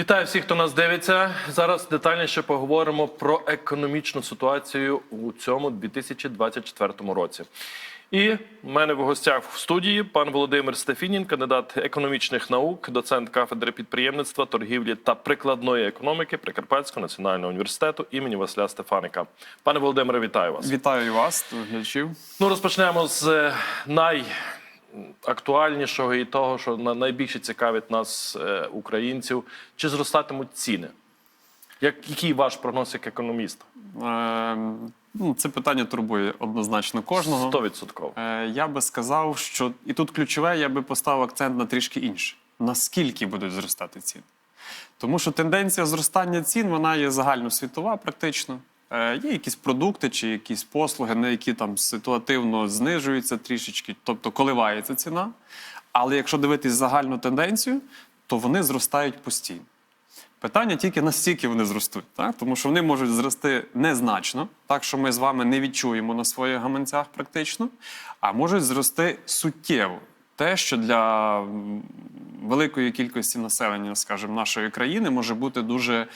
Вітаю всіх, хто нас дивиться. Зараз детальніше поговоримо про економічну ситуацію у цьому 2024 році. І в мене в гостях в студії пан Володимир Стефінін, кандидат економічних наук, доцент кафедри підприємництва, торгівлі та прикладної економіки Прикарпатського національного університету імені Василя Стефаника. Пане Володимире, вітаю вас. Вітаю вас, глядачів. Ну, розпочнемо з е, найактуальнішого і того, що на- найбільше цікавить нас, е, українців. Чи зростатимуть ціни? Як, який ваш прогноз як економіста? Е, ну, це питання турбує однозначно кожного. 100%. Е, я би сказав, що і тут ключове, я би поставив акцент на трішки інше. Наскільки будуть зростати ціни? Тому що тенденція зростання цін вона є загальносвітова, практично. Е, є якісь продукти чи якісь послуги, на які там ситуативно знижуються трішечки, тобто коливається ціна. Але якщо дивитись загальну тенденцію, то вони зростають постійно. Питання тільки настільки вони зростуть, так? тому що вони можуть зрости незначно, так що ми з вами не відчуємо на своїх гаманцях практично, а можуть зрости суттєво. Те, що для великої кількості населення, скажімо, нашої країни може бути дуже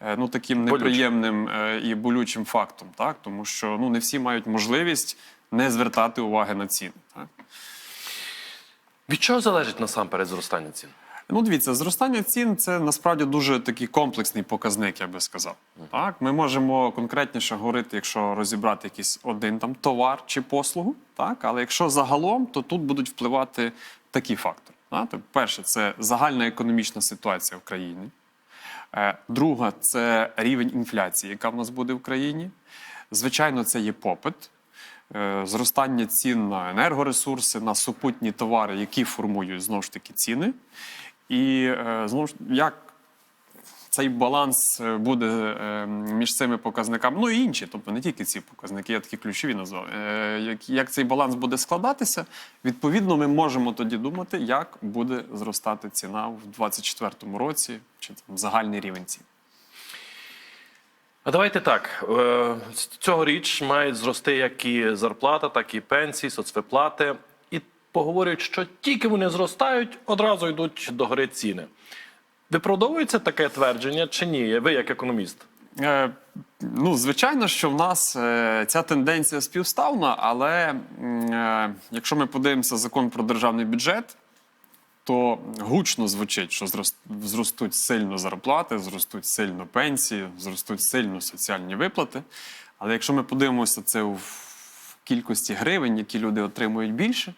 ну, таким неприємним е, і болючим фактом, так? тому що ну, не всі мають можливість не звертати уваги на ціни. Так? Від чого залежить насамперед зростання цін? Ну, дивіться, зростання цін це насправді дуже такий комплексний показник, я би сказав. Так, ми можемо конкретніше говорити, якщо розібрати якийсь один там товар чи послугу. Так, але якщо загалом, то тут будуть впливати такі фактори. Так? Тобто, перше, це загальна економічна ситуація в країні. Е, Друга це рівень інфляції, яка в нас буде в країні. Звичайно, це є попит, е, зростання цін на енергоресурси, на супутні товари, які формують знову ж таки ціни. І е, знову ж як цей баланс е, буде е, між цими показниками, ну і інші, тобто не тільки ці показники, я такі ключові назвав. Е, Як, цей баланс буде складатися, відповідно, ми можемо тоді думати, як буде зростати ціна в 2024 році, чи там загальний рівень цін. А давайте так. Цьогоріч мають зрости як і зарплата, так і пенсії, соцвиплати. І поговорюють, що тільки вони зростають, одразу йдуть до гори ціни. Виправдовується таке твердження чи ні? Ви як економіст? Е, ну, звичайно, що в нас е, ця тенденція співставна, але е, якщо ми подивимося закон про державний бюджет, то гучно звучить, що зростуть сильно зарплати, зростуть сильно пенсії, зростуть сильно соціальні виплати. Але якщо ми подивимося це в кількості гривень, які люди отримують більше,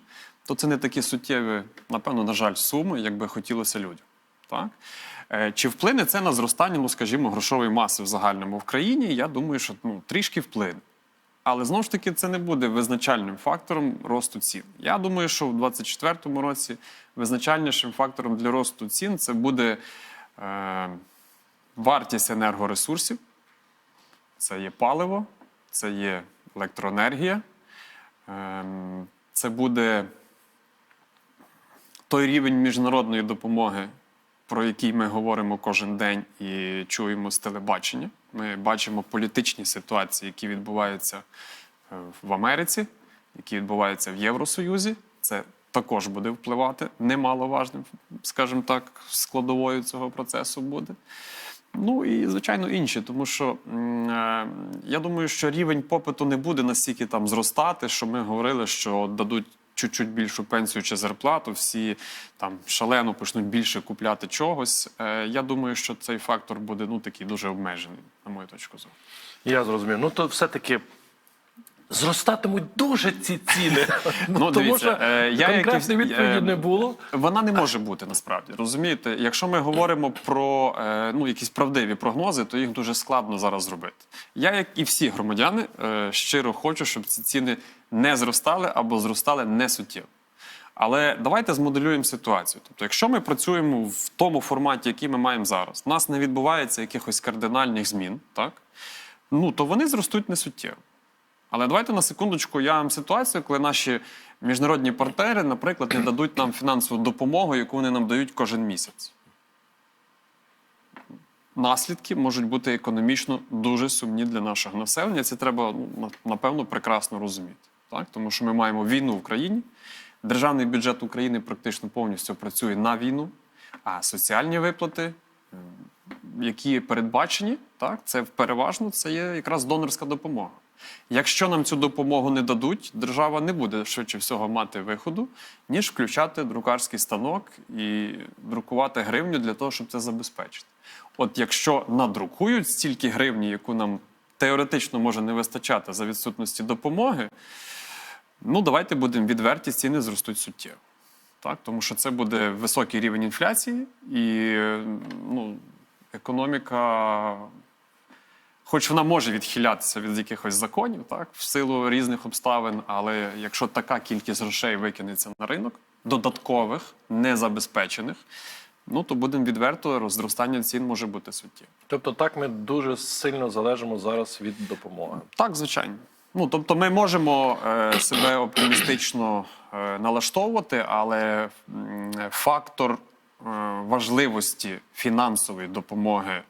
то це не такі суттєві, напевно, на жаль, суми, як би хотілося людям. Так? Е, Чи вплине це на зростання, ну скажімо, грошової маси в загальному в країні? Я думаю, що ну, трішки вплине. Але знову ж таки, це не буде визначальним фактором росту цін. Я думаю, що в 2024 році визначальнішим фактором для росту цін це буде е, вартість енергоресурсів, це є паливо, це є електроенергія, ем, це буде той рівень міжнародної допомоги, про який ми говоримо кожен день і чуємо з телебачення. Ми бачимо політичні ситуації, які відбуваються е, в Америці, які відбуваються в Євросоюзі. Це також буде впливати немаловажним, скажімо так, складовою цього процесу буде. Ну і звичайно інші, тому що е, я думаю, що рівень попиту не буде настільки там зростати, що ми говорили, що дадуть чуть-чуть більшу пенсію чи зарплату, всі там шалено почнуть більше купляти чогось. Е, Я думаю, що цей фактор буде ну такий дуже обмежений, на мою точку зору. Я зрозумів. Ну то все-таки зростатимуть дуже ці ціни. Ну, Тому дивіться, що е, я конкретної відповіді не було. Вона не може бути насправді. Розумієте, якщо ми говоримо про е, ну, якісь правдиві прогнози, то їх дуже складно зараз зробити. Я, як і всі громадяни, е, щиро хочу, щоб ці ціни не зростали або зростали не суттєво. Але давайте змоделюємо ситуацію. Тобто, якщо ми працюємо в тому форматі, який ми маємо зараз, у нас не відбувається якихось кардинальних змін, так? Ну, то вони зростуть не суттєво. Але давайте на секундочку уявимо ситуацію, коли наші міжнародні партнери, наприклад, не дадуть нам фінансову допомогу, яку вони нам дають кожен місяць. Наслідки можуть бути економічно дуже сумні для нашого населення. Це треба ну, напевно прекрасно розуміти. Так? Тому що ми маємо війну в Україні. Державний бюджет України практично повністю працює на війну, а соціальні виплати які передбачені, так це переважно це є якраз донорська допомога. Якщо нам цю допомогу не дадуть, держава не буде швидше всього мати виходу, ніж включати друкарський станок і друкувати гривню для того, щоб це забезпечити. От якщо надрукують стільки гривні, яку нам теоретично може не вистачати за відсутності допомоги, ну давайте будемо відверті, ціни зростуть суттєво. Так, тому що це буде високий рівень інфляції, і ну, економіка, хоч вона може відхилятися від якихось законів, так, в силу різних обставин, але якщо така кількість грошей викинеться на ринок, додаткових, незабезпечених, ну то будемо відверто, розростання цін може бути суттєве. Тобто, так ми дуже сильно залежимо зараз від допомоги. Так, звичайно. Ну, тобто, ми можемо е, себе оптимістично е, налаштовувати, але м, фактор е, важливості фінансової допомоги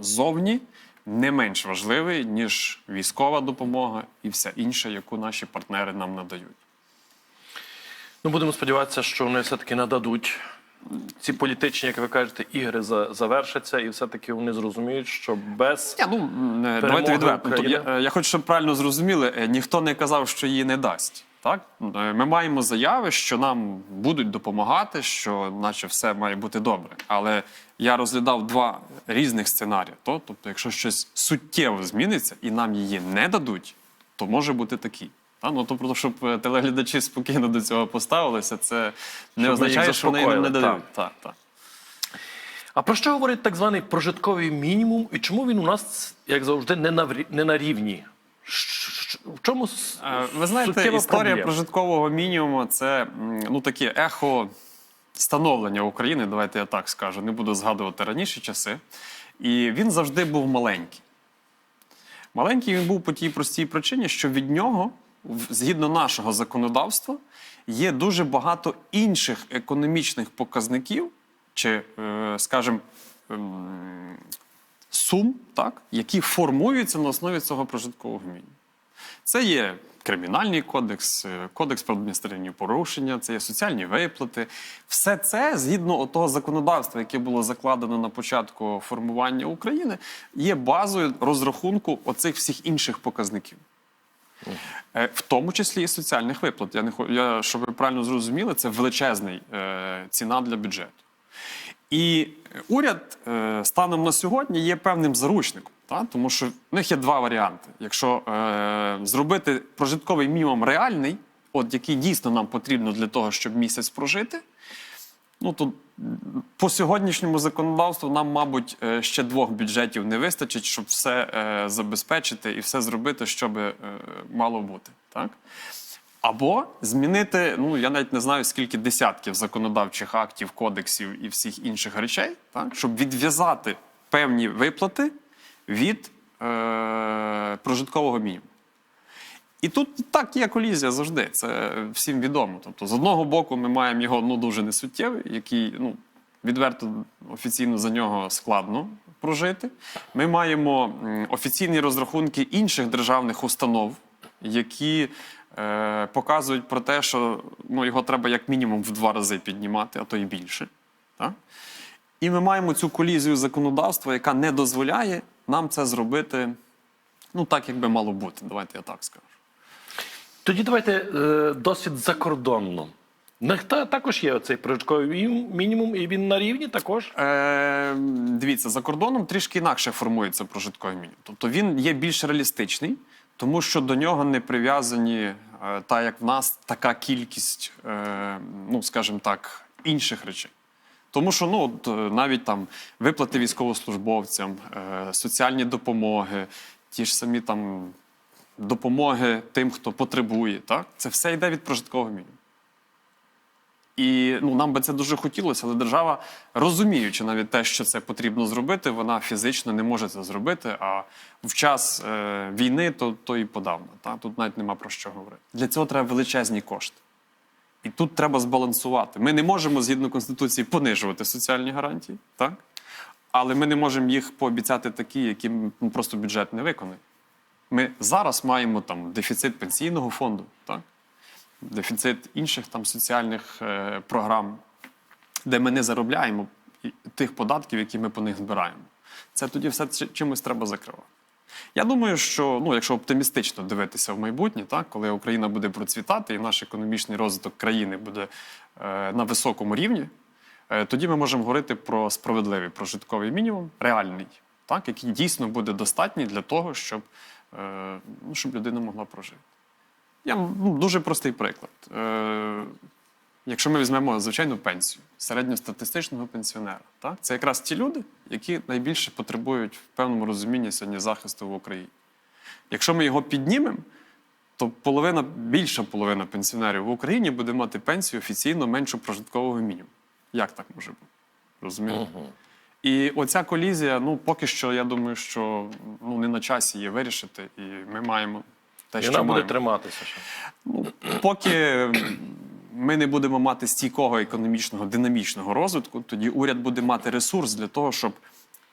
ззовні не менш важливий, ніж військова допомога і вся інша, яку наші партнери нам надають. Ну, будемо сподіватися, що вони все-таки нададуть. Ці політичні, як ви кажете, ігри завершаться, і все-таки вони зрозуміють, що без ну е, давайте відверто. Я, е, я хочу, щоб правильно зрозуміли, е, ніхто не казав, що її не дасть. Так, Е, ми маємо заяви, що нам будуть допомагати, що наче все має бути добре. Але я розглядав два різних сценарії. То, тобто, якщо щось суттєво зміниться і нам її не дадуть, то може бути такий. Та, ну, тобто, щоб е, телеглядачі спокійно до цього поставилися, це не Щоб означає, що вони не дадуть. Так, так. А про що говорить так званий прожитковий мінімум, і чому він у нас, як завжди, не на, не на рівні? В чому Ви знаєте, історія проблема? прожиткового мінімуму це ну таке ехо становлення України. Давайте я так скажу. Не буду згадувати раніші часи. І він завжди був маленький. Маленький він був по тій простій причині, що від нього, згідно нашого законодавства, є дуже багато інших економічних показників, чи, е, скажімо, ем, сум, так, які формуються на основі цього прожиткового мінімуму. Це є кримінальний кодекс, е, кодекс про адміністративні порушення, це є соціальні виплати. Все це згідно того законодавства, яке було закладено на початку формування України, є базою розрахунку оцих всіх інших показників. Е, В тому числі і соціальних виплат. Я не я, щоб ви правильно зрозуміли, це величезний е, ціна для бюджету. І уряд е, станом на сьогодні є певним заручником, та? тому що в них є два варіанти. Якщо е, зробити прожитковий мінімум реальний, от який дійсно нам потрібно для того, щоб місяць прожити, ну то по сьогоднішньому законодавству нам, мабуть, е, ще двох бюджетів не вистачить, щоб все е, забезпечити і все зробити, що би е, мало бути. Так? Або змінити, ну я навіть не знаю скільки десятків законодавчих актів, кодексів і всіх інших речей, так, щоб відв'язати певні виплати від е, прожиткового мінімуму. І тут так є колізія завжди, це всім відомо. Тобто, з одного боку, ми маємо його ну, дуже несуттєвий, який ну, відверто офіційно за нього складно прожити. Ми маємо офіційні розрахунки інших державних установ, які е, показують про те, що ну, його треба як мінімум в два рази піднімати, а то і більше. Так? І ми маємо цю колізію законодавства, яка не дозволяє нам це зробити ну, так, як би мало бути. Давайте я так скажу. Тоді давайте е, досвід закордонно. Них також є цей прожитковий мінімум- і він на рівні також. Е, дивіться, за кордоном трішки інакше формується прожитковий мінімум. Тобто він є більш реалістичний, тому що до нього не прив'язані, е, так як в нас, така кількість, е, ну скажімо так, інших речей. Тому що ну, е, навіть там виплати військовослужбовцям, е, соціальні допомоги, ті ж самі там допомоги тим, хто потребує, так? це все йде від прожиткового мінімуму. І ну, нам би це дуже хотілося, але держава, розуміючи навіть те, що це потрібно зробити, вона фізично не може це зробити. А в час е, війни то, то і подавно. Та? Тут навіть нема про що говорити. Для цього треба величезні кошти. І тут треба збалансувати. Ми не можемо згідно Конституції понижувати соціальні гарантії, так? але ми не можемо їх пообіцяти такі, які просто бюджет не виконує. Ми зараз маємо там дефіцит пенсійного фонду, так? дефіцит інших там соціальних е, програм, де ми не заробляємо тих податків, які ми по них збираємо. Це тоді все чи- чимось треба закривати. Я думаю, що ну, якщо оптимістично дивитися в майбутнє, так, коли Україна буде процвітати і наш економічний розвиток країни буде е, на високому рівні, е, тоді ми можемо говорити про справедливий прожитковий мінімум, реальний, так, який дійсно буде достатній для того, щоб, е, ну, щоб людина могла прожити. Я ну, дуже простий приклад. Е, якщо ми візьмемо звичайну пенсію середньостатистичного пенсіонера, так, це якраз ті люди, які найбільше потребують в певному розумінні сьогодні захисту в Україні. Якщо ми його піднімемо, то половина, більша половина пенсіонерів в Україні буде мати пенсію офіційно меншу прожиткового мінімуму. Як так може бути? Розумієте? І оця колізія, ну поки що, я думаю, що ну, не на часі її вирішити, і ми маємо те, І що вона буде триматися. ще. Ну, поки ми не будемо мати стійкого економічного динамічного розвитку, тоді уряд буде мати ресурс для того, щоб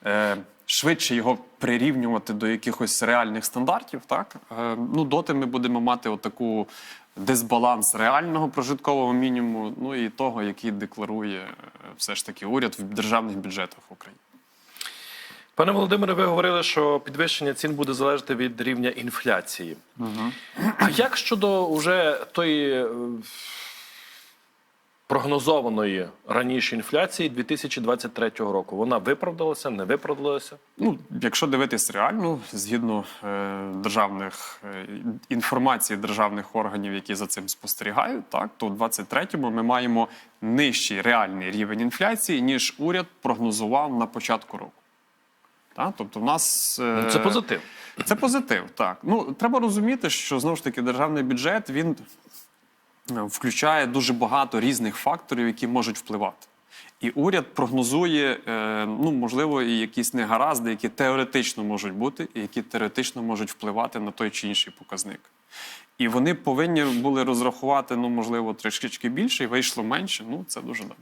е, швидше його прирівнювати до якихось реальних стандартів. Так е, ну доти ми будемо мати отаку дисбаланс реального прожиткового мінімуму, ну і того, який декларує е, все ж таки уряд в державних бюджетах України. Пане Володимире, ви говорили, що підвищення цін буде залежати від рівня інфляції. А як щодо уже тої е, прогнозованої раніше інфляції 2023 року? Вона виправдалася, не виправдалася? Ну, якщо дивитись реально, згідно е, державних е, інформації державних органів, які за цим спостерігають, так то у 23-му ми маємо нижчий реальний рівень інфляції, ніж уряд прогнозував на початку року. Так? Тобто, в нас е, Ну, Це позитив. це позитив, так. Ну треба розуміти, що знову ж таки державний бюджет він включає дуже багато різних факторів, які можуть впливати. І уряд прогнозує, е, ну можливо, і якісь негаразди, які теоретично можуть бути, і які теоретично можуть впливати на той чи інший показник. І вони повинні були розрахувати, ну можливо, трішки більше, і вийшло менше. Ну це дуже добре.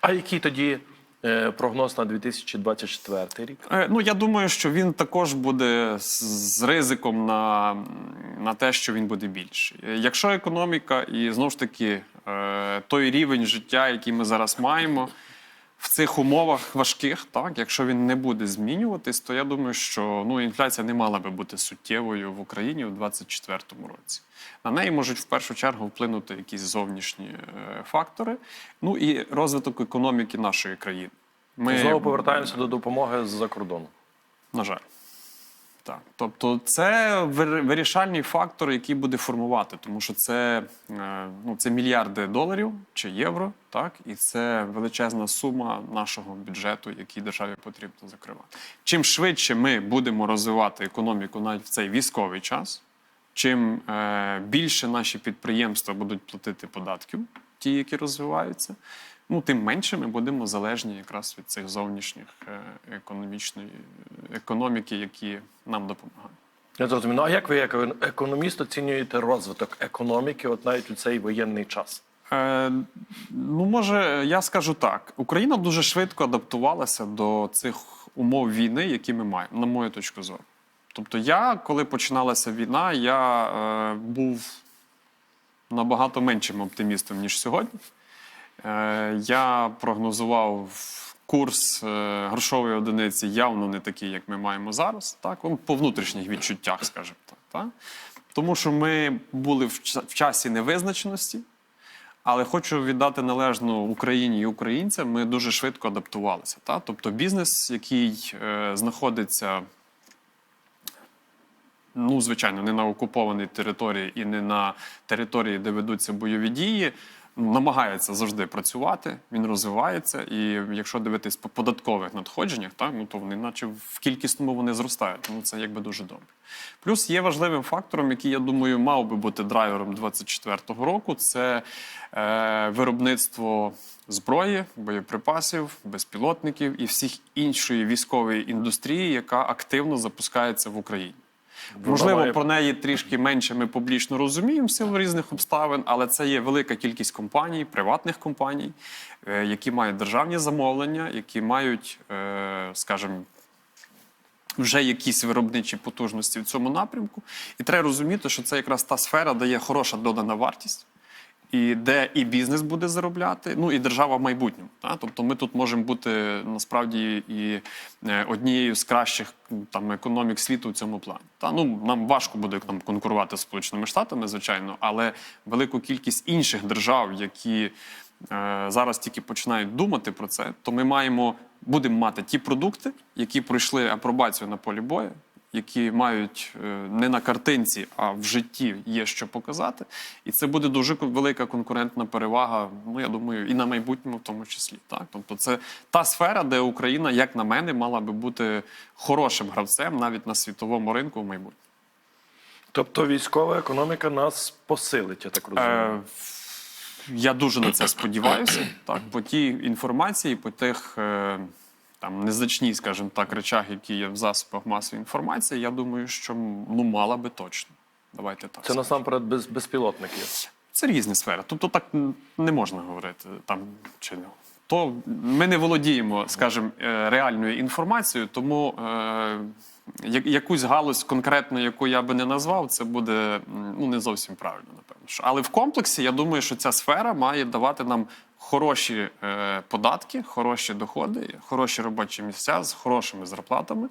А який тоді прогноз на 2024 рік? Е, Ну, я думаю, що він також буде з- ризиком на, на те, що він буде більший. Е, Якщо економіка і знову ж таки е, той рівень життя, який ми зараз маємо, в цих умовах важких, так, якщо він не буде змінюватись, то я думаю, що ну, інфляція не мала би бути суттєвою в Україні у 2024 році. На неї можуть в першу чергу вплинути якісь зовнішні е, фактори, ну і розвиток економіки нашої країни. Ми Знову повертаємося до допомоги з-за кордону. на жаль. Так. Тобто це вирішальний фактор, який буде формувати, тому що це, е, ну, це мільярди доларів чи євро, так? і це величезна сума нашого бюджету, який державі потрібно закривати. Чим швидше ми будемо розвивати економіку навіть в цей військовий час, чим е, більше наші підприємства будуть платити податків, ті, які розвиваються, ну тим менше ми будемо залежні якраз від цих зовнішніх е, економічної економіки, які нам допомагають. Я зрозумів. Ну а як ви, як економіст, оцінюєте розвиток економіки, от навіть у цей воєнний час? Е, ну, може, я скажу так: Україна дуже швидко адаптувалася до цих умов війни, які ми маємо, на мою точку зору. Тобто, я, коли починалася війна, я е, був набагато меншим оптимістом, ніж сьогодні. Е, я прогнозував курс е, грошової одиниці явно не такий, як ми маємо зараз. Так, по внутрішніх відчуттях, скажімо так. так? Тому що ми були в часі невизначеності. Але хочу віддати належну Україні і українцям. Ми дуже швидко адаптувалися. Та? Тобто бізнес, який е, знаходиться, ну, звичайно, не на окупованій території і не на території, де ведуться бойові дії, намагається завжди працювати, він розвивається. І якщо дивитись по податкових надходженнях, так, ну, то вони, наче в кількісному вони зростають. Тому це якби дуже добре. Плюс є важливим фактором, який, я думаю, мав би бути драйвером 2024 року. Це е, виробництво зброї, боєприпасів, безпілотників і всіх іншої військової індустрії, яка активно запускається в Україні. Можливо, має- про неї трішки менше ми публічно розуміємо в силу різних обставин, але це є велика кількість компаній, приватних компаній, е, які мають державні замовлення, які мають, е, скажімо, вже якісь виробничі потужності в цьому напрямку. І треба розуміти, що це якраз та сфера, де є хороша додана вартість. І де і бізнес буде заробляти, ну і держава в майбутньому. Та? Тобто ми тут можемо бути насправді і е, однією з кращих там економік світу в цьому плані. Та ну нам важко буде там конкурувати з Сполученими Штатами, звичайно, але велику кількість інших держав, які е, зараз тільки починають думати про це, то ми маємо будемо мати ті продукти, які пройшли апробацію на полі бою, які мають е, не на картинці, а в житті є що показати. І це буде дуже велика конкурентна перевага. Ну я думаю, і на майбутньому в тому числі. Так, тобто, це та сфера, де Україна, як на мене, мала би бути хорошим гравцем навіть на світовому ринку в майбутньому. Тобто військова економіка нас посилить, я так розумію. Е, я дуже на це сподіваюся. Так, по тій інформації, по тих е, там незначній, скажімо так, речах, які є в засобах масової інформації, я думаю, що ну мала би точно. Давайте так. Це скажемо. насамперед без, безпілотники. Це різні сфери. Тобто так не можна говорити там чи не. То ми не володіємо, скажімо, е, реальною інформацією, тому е, якусь галузь конкретно, яку я би не назвав, це буде ну, не зовсім правильно, напевно. Але в комплексі я думаю, що ця сфера має давати нам хороші е, податки, хороші доходи, хороші робочі місця з хорошими зарплатами,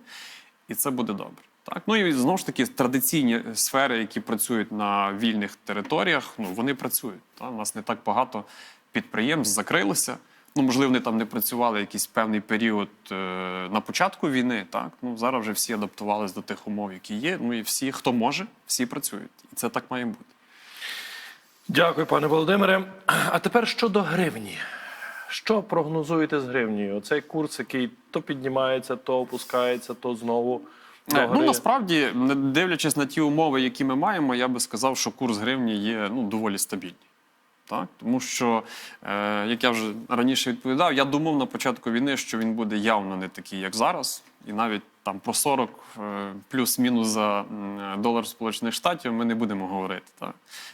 і це буде добре. Так, ну і знову ж таки традиційні сфери, які працюють на вільних територіях, ну вони працюють. Та? У нас не так багато підприємств закрилося. Ну, можливо, вони там не працювали якийсь певний період е, на початку війни. Так, ну зараз вже всі адаптувалися до тих умов, які є. Ну і всі, хто може, всі працюють. І це так має бути. Дякую, пане Володимире. А тепер щодо гривні. Що прогнозуєте з гривнею? Оцей курс, який то піднімається, то опускається, то знову. до Ну насправді, дивлячись на ті умови, які ми маємо, я би сказав, що курс гривні є ну, доволі стабільний. Так? Тому що, е, як я вже раніше відповідав, я думав на початку війни, що він буде явно не такий, як зараз. І навіть там про 40 е, плюс-мінус за долар Сполучених Штатів ми не будемо говорити. Так?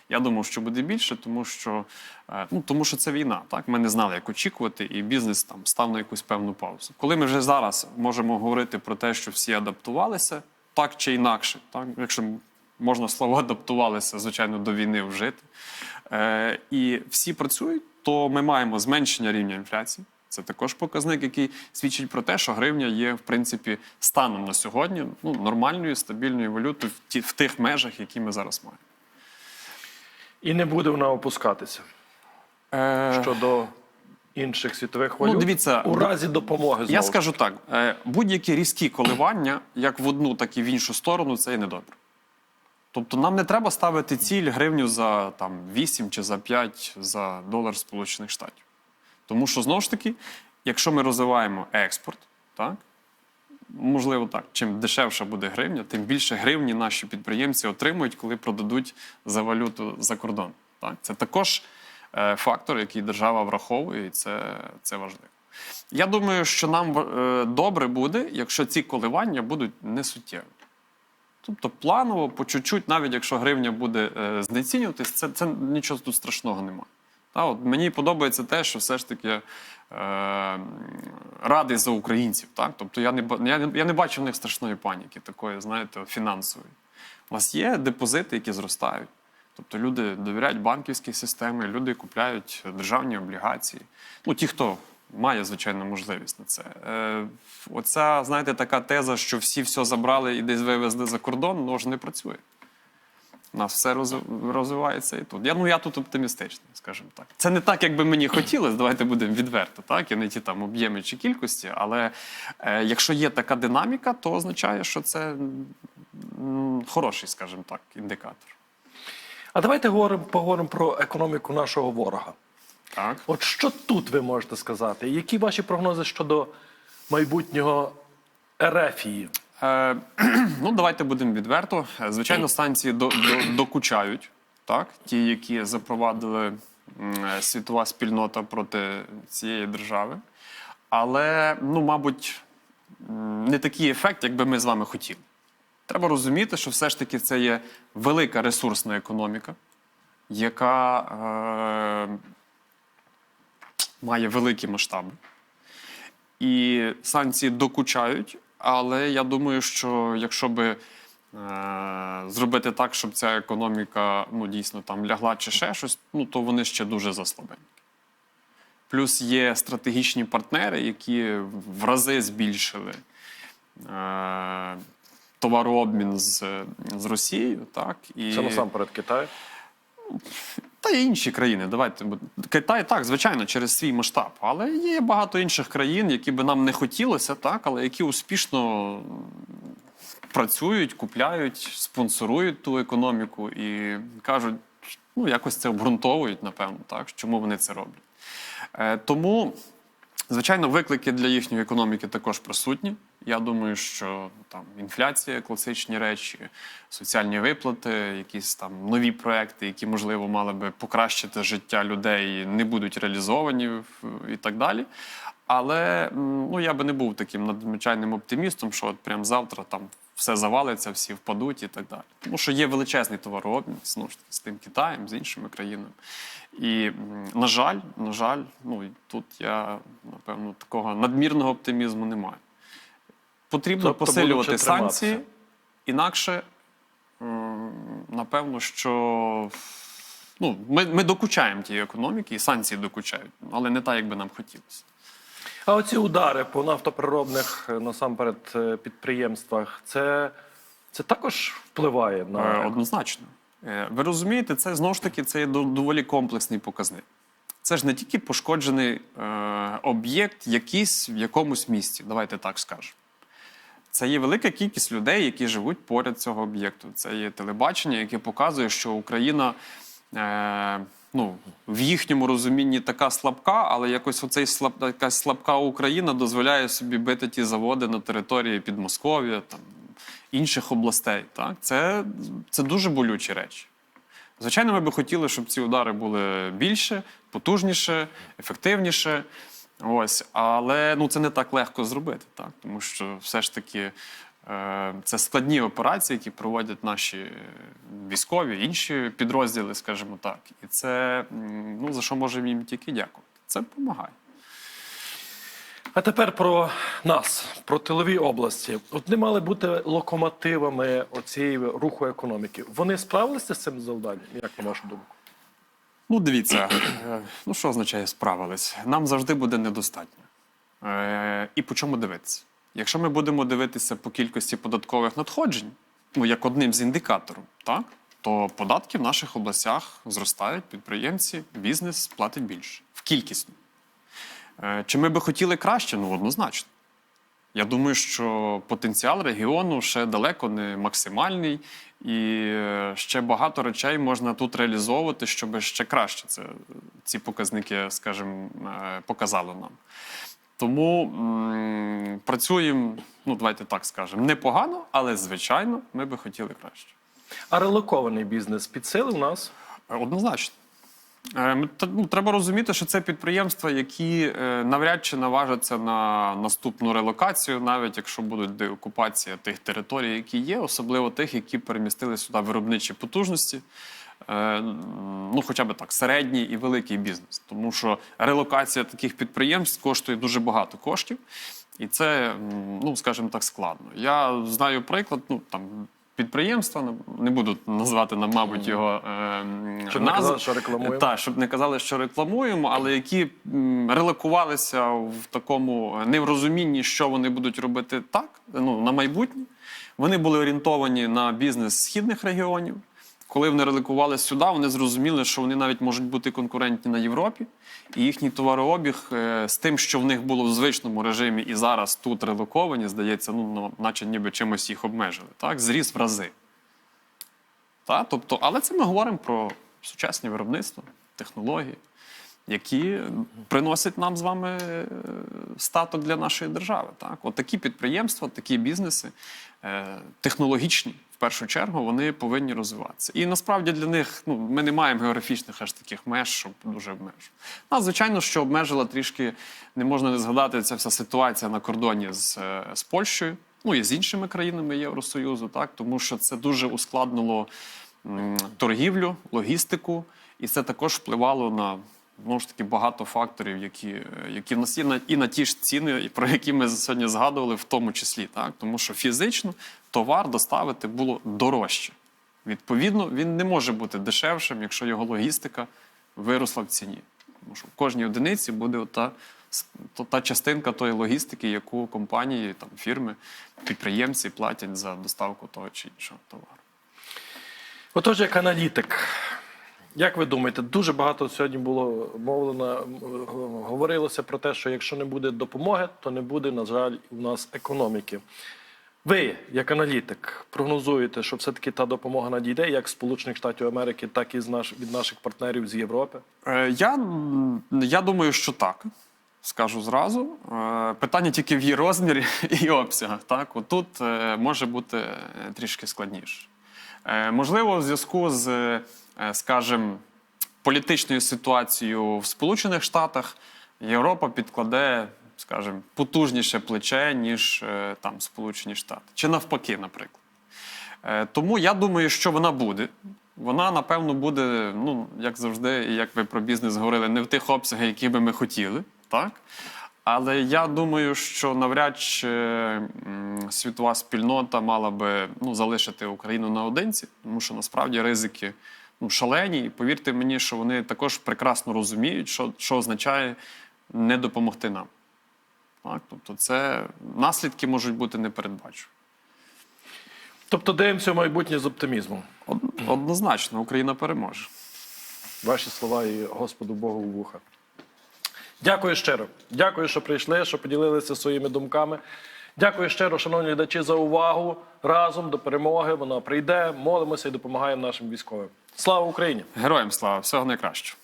Я думав, що буде більше, тому що, е, ну, тому що це війна. Так? Ми не знали, як очікувати, і бізнес там став на якусь певну паузу. Коли ми вже зараз можемо говорити про те, що всі адаптувалися, так чи інакше, так? якщо можна слово адаптувалися, звичайно, до війни вжити. Е, і всі працюють, то ми маємо зменшення рівня інфляції. Це також показник, який свідчить про те, що гривня є, в принципі, станом на сьогодні ну, нормальною стабільною валютою в, ті, в тих межах, які ми зараз маємо. І не буде вона опускатися Е, щодо інших світових валют. дивіться, у разі допомоги. Я скажу так: е, будь-які різкі коливання, як в одну, так і в іншу сторону, це і недобре. Тобто нам не треба ставити ціль гривню за там, 8 чи за 5 за долар Сполучених Штатів. Тому що знову ж таки, якщо ми розвиваємо експорт, так, можливо так, чим дешевша буде гривня, тим більше гривні наші підприємці отримують, коли продадуть за валюту за кордон. Так? Це також е, фактор, який держава враховує, і це, це важливо. Я думаю, що нам е, добре буде, якщо ці коливання будуть несуттєві. Тобто планово, по чуть-чуть, навіть якщо гривня буде е, знецінюватись, це, це нічого тут страшного немає. Та, от мені подобається те, що все ж таки е, радий за українців. Так? Тобто я не, я, я не бачу в них страшної паніки, такої, знаєте, фінансової. У нас є депозити, які зростають. Тобто люди довіряють банківській системі, люди купляють державні облігації. Ну, ті, хто має, звичайно, можливість на це. Е, оця, знаєте, така теза, що всі все забрали і десь вивезли за кордон, ну ж не працює. У нас все розвивається і тут. Я, ну, я тут оптимістичний, скажімо так. Це не так, як би мені хотілося, давайте будемо відверто, так? І не ті там об'єми чи кількості. Але е, якщо є така динаміка, то означає, що це м, хороший, скажімо так, індикатор. А давайте говоримо, поговоримо про економіку нашого ворога. Так. От що тут ви можете сказати? Які ваші прогнози щодо майбутнього Ерефії? Е, ну, давайте будемо відверто. Звичайно, санкції до, до, докучають, так? ті, які запровадили світова спільнота проти цієї держави. Але, ну, мабуть, не такий ефект, як би ми з вами хотіли. Треба розуміти, що все ж таки це є велика ресурсна економіка, яка е, має великі масштаби. І санкції докучають, але я думаю, що якщо би е, зробити так, щоб ця економіка ну, дійсно там лягла чи ще щось, ну то вони ще дуже заслабені. Плюс є стратегічні партнери, які в рази збільшили е, товарообмін з, з Росією. Так, і... Це насамперед Китай. Та й інші країни. Давайте Китай так, звичайно, через свій масштаб. Але є багато інших країн, які би нам не хотілося, так, але які успішно працюють, купляють, спонсорують ту економіку і кажуть, ну якось це обґрунтовують, напевно, так, чому вони це роблять. Е, тому, звичайно, виклики для їхньої економіки також присутні. Я думаю, що там інфляція, класичні речі, соціальні виплати, якісь там нові проекти, які можливо мали би покращити життя людей, не будуть реалізовані і так далі. Але ну я би не був таким надзвичайним оптимістом, що от прям завтра там все завалиться, всі впадуть і так далі. Тому що є величезний товарообмін таки з тим Китаєм, з іншими країнами. І на жаль, на жаль, ну тут я напевно такого надмірного оптимізму не маю. Потрібно Тобто посилювати санкції, інакше, напевно, що ну, ми, ми докучаємо тій економіки, і санкції докучають, але не так, як би нам хотілося. А оці удари по нафтоприробних е, насамперед е, підприємствах, це, це також впливає на Однозначно. Е, Ви розумієте, це знову ж таки це є доволі комплексний показник. Це ж не тільки пошкоджений е, об'єкт якийсь в якомусь місці, давайте так скажемо. Це є велика кількість людей, які живуть поряд цього об'єкту. Це є телебачення, яке показує, що Україна е, ну, в їхньому розумінні така слабка, але якось оцей слаб, якась слабка Україна дозволяє собі бити ті заводи на території Підмосков'я, там, інших областей. Так? Це, це дуже болючі речі. Звичайно, ми би хотіли, щоб ці удари були більше, потужніше, ефективніше. Ось, але ну, це не так легко зробити, так? тому що все ж таки це складні операції, які проводять наші е, військові, інші підрозділи, скажімо так. І це ну, за що можемо їм тільки дякувати. Це допомагає. А тепер про нас, про тилові області. От не мали бути локомотивами оцієї руху економіки. Вони справилися з цим завданням, як на вашу думку? Ну, дивіться, е, ну що означає справились? Нам завжди буде недостатньо. Е, І по чому дивитися? Якщо ми будемо дивитися по кількості податкових надходжень, ну як одним з індикаторів, так, то податки в наших областях зростають, підприємці, бізнес платить більше в кількісно. Е, Чи ми би хотіли краще? Ну, однозначно. Я думаю, що потенціал регіону ще далеко не максимальний, і е, ще багато речей можна тут реалізовувати, щоб ще краще це, ці показники, скажімо, е, показали нам. Тому м, працюємо, ну давайте так скажемо, непогано, але звичайно, ми би хотіли краще. А релокований бізнес підсилив нас? Е, Однозначно. Е, ми- та- ну, Треба розуміти, що це підприємства, які е, навряд чи наважаться на наступну релокацію, навіть якщо будуть деокупація тих територій, які є, особливо тих, які перемістили сюди виробничі потужності. Е, Ну, хоча б так, середній і великий бізнес. Тому що релокація таких підприємств коштує дуже багато коштів, і це, ну скажімо так, складно. Я знаю приклад, ну там підприємства, не буду назвати нам, мабуть, його е, Щоб не казали, що рекламуємо. Так, щоб не казали, що рекламуємо, але які релокувалися в такому неврозумінні, що вони будуть робити так, ну на майбутнє. Вони були орієнтовані на бізнес східних регіонів. Коли вони релокувалися сюди, вони зрозуміли, що вони навіть можуть бути конкурентні на Європі, і їхній товарообіг е, з тим, що в них було в звичному режимі, і зараз тут релоковані, здається, ну ну, наче ніби чимось їх обмежили. Так, зріс в рази. Та? Тобто, але це ми говоримо про сучасні виробництва, технології, які приносять нам з вами е, статок для нашої держави. Так? От такі підприємства, такі бізнеси е, технологічні, першу чергу, вони повинні розвиватися. І насправді для них ну, ми не маємо географічних аж таких меж, щоб дуже обмежити. А, звичайно, що обмежила трішки, не можна не згадати ця вся ситуація на кордоні з, е, з Польщею. Ну і з іншими країнами Євросоюзу, так тому що це дуже ускладнило торгівлю, логістику, і це також впливало на знову ж таки багато факторів, які, е, які в нас є і на ті ж ціни, про які ми сьогодні згадували, в тому числі. Так? Тому що фізично товар доставити було дорожче. Відповідно, він не може бути дешевшим, якщо його логістика виросла в ціні. Тому що в кожній одиниці буде ота, та частинка тої логістики, яку компанії, там, фірми, підприємці платять за доставку того чи іншого товару. Отож, як аналітик, як ви думаєте, дуже багато сьогодні було мовлено, говорилося про те, що якщо не буде допомоги, то не буде, на жаль, у нас економіки. Ви, як аналітик, прогнозуєте, що все-таки та допомога надійде як з Сполучених Штатів Америки, так і з наш, від наших партнерів з Європи? Е, Я, я думаю, що так. Скажу зразу. Е, Питання тільки в її розмірі і обсягах. Так? Отут е, може бути е, трішки складніше. Е, Можливо, в зв'язку з, е, скажімо, політичною ситуацією в Сполучених Штатах Європа підкладе, скажімо, потужніше плече, ніж е, там Сполучені Штати. Чи навпаки, наприклад. Е, Тому я думаю, що вона буде. Вона, напевно, буде, ну, як завжди, як ви про бізнес говорили, не в тих обсягах, які би ми хотіли. Так? Але я думаю, що навряд чи світова спільнота мала би ну, залишити Україну наодинці, тому що насправді ризики ну, шалені. І повірте мені, що вони також прекрасно розуміють, що, що означає не допомогти нам. Так? Тобто, це наслідки можуть бути непередбачувані. Тобто дивимося в майбутнє з оптимізмом. Однозначно, Україна переможе. Ваші слова і Господу Богу в вуха. Дякую щиро. Дякую, що прийшли, що поділилися своїми думками. Дякую щиро, шановні глядачі, за увагу. Разом до перемоги. Вона прийде. Молимося і допомагаємо нашим військовим. Слава Україні! Героям слава, всього найкращого.